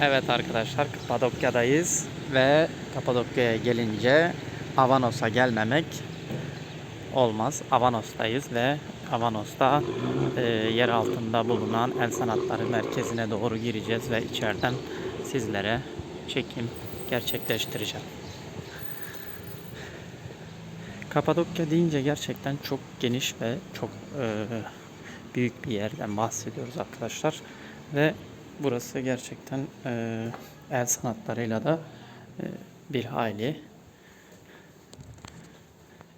Evet arkadaşlar Kapadokya'dayız ve Kapadokya'ya gelince Avanos'a gelmemek olmaz. Avanos'tayız ve Avanos'ta e, yer altında bulunan El Sanatları Merkezi'ne doğru gireceğiz ve içeriden sizlere çekim gerçekleştireceğim. Kapadokya deyince gerçekten çok geniş ve çok e, büyük bir yerden bahsediyoruz arkadaşlar. Ve burası gerçekten e, el sanatlarıyla da e, bir hayli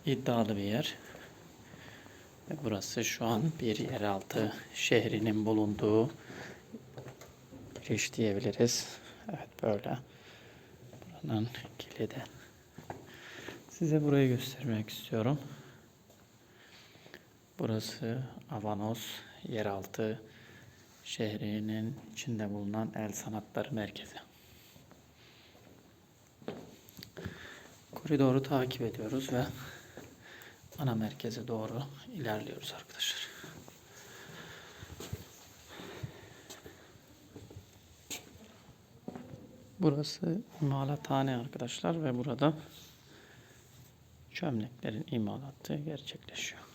iddialı bir yer. Burası şu an bir yeraltı şehrinin bulunduğu giriş diyebiliriz. Evet böyle. Buranın kilidi. Size burayı göstermek istiyorum. Burası Avanos yeraltı şehrinin içinde bulunan el sanatları merkezi. Koridoru takip ediyoruz ve ana merkeze doğru ilerliyoruz arkadaşlar. Burası imalathane arkadaşlar ve burada çömleklerin imalatı gerçekleşiyor.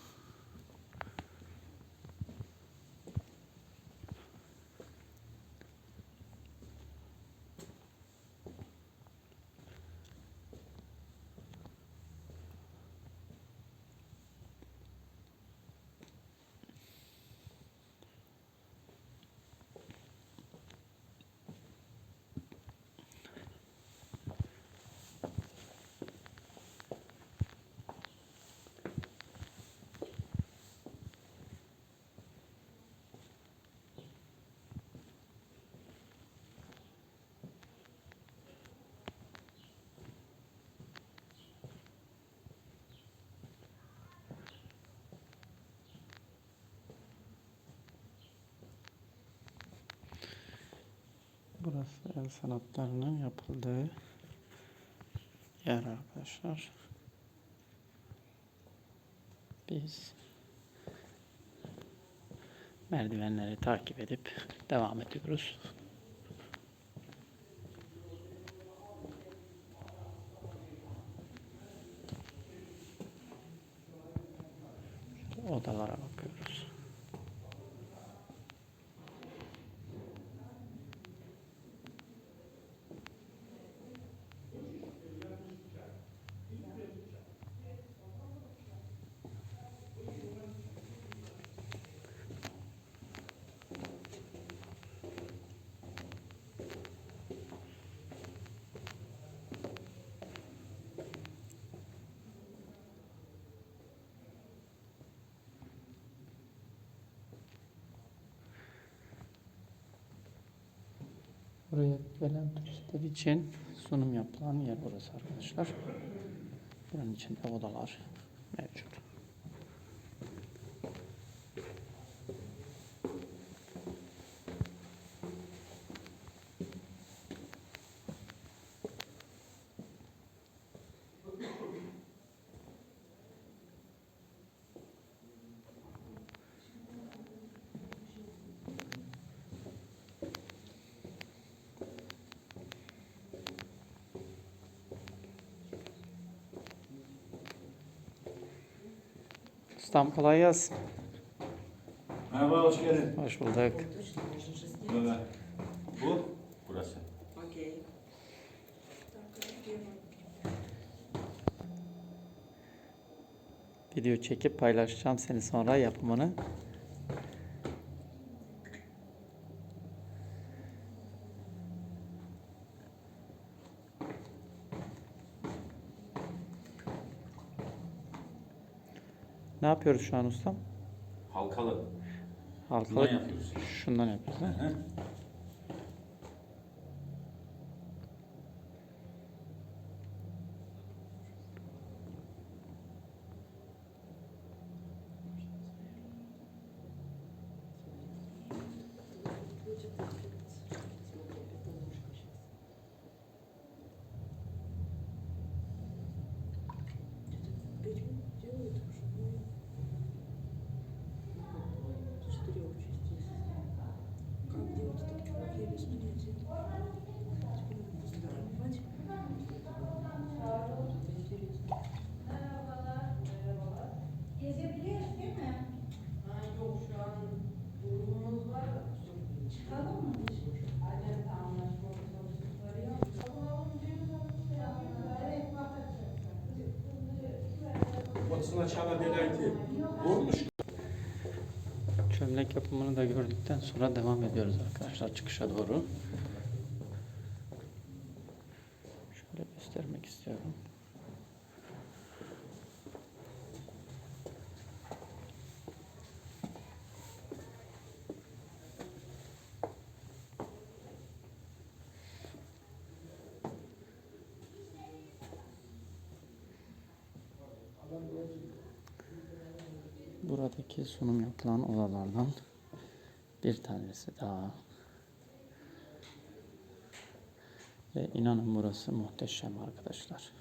Burası el sanatlarının yapıldığı yer arkadaşlar. Biz merdivenleri takip edip devam ediyoruz. Odalara bakıyoruz. Buraya gelen turistler için sunum yapılan yer burası arkadaşlar. Buranın içinde odalar mevcut. Ustam kolay gelsin. Merhaba, hoş geldin. Hoş bulduk. Bu, burası. Video çekip paylaşacağım seni sonra yapımını. Ne yapıyoruz şu an ustam? Halkalı. Halkalı. Bundan yapıyoruz. Şundan yapıyoruz. Kapısına çana delayti vurmuş. Çömlek yapımını da gördükten sonra devam ediyoruz arkadaşlar çıkışa doğru. Şöyle göstermek istiyorum. Buradaki sunum yapılan odalardan bir tanesi daha. Ve inanın burası muhteşem arkadaşlar.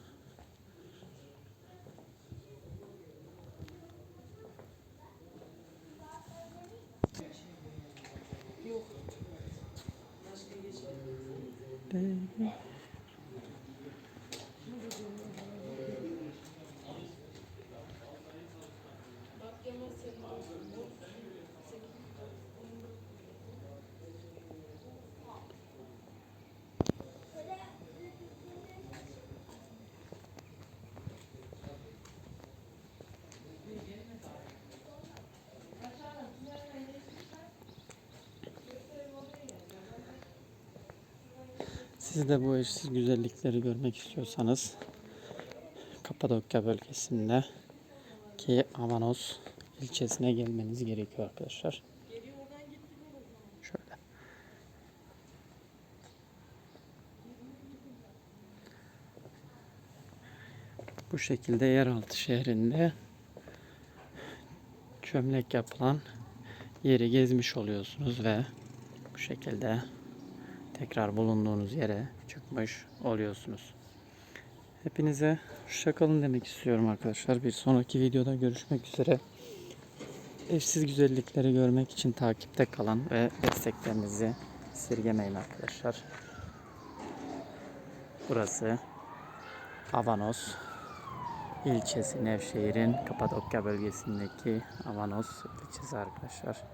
Yok. Başka geçmedi. Siz de bu eşsiz güzellikleri görmek istiyorsanız Kapadokya bölgesinde ki Avanos ilçesine gelmeniz gerekiyor arkadaşlar. Şöyle. Bu şekilde yeraltı şehrinde çömlek yapılan yeri gezmiş oluyorsunuz ve bu şekilde tekrar bulunduğunuz yere çıkmış oluyorsunuz. Hepinize hoşçakalın demek istiyorum arkadaşlar. Bir sonraki videoda görüşmek üzere. Eşsiz güzellikleri görmek için takipte kalan ve desteklerinizi esirgemeyin arkadaşlar. Burası Avanos ilçesi Nevşehir'in Kapadokya bölgesindeki Avanos ilçesi arkadaşlar.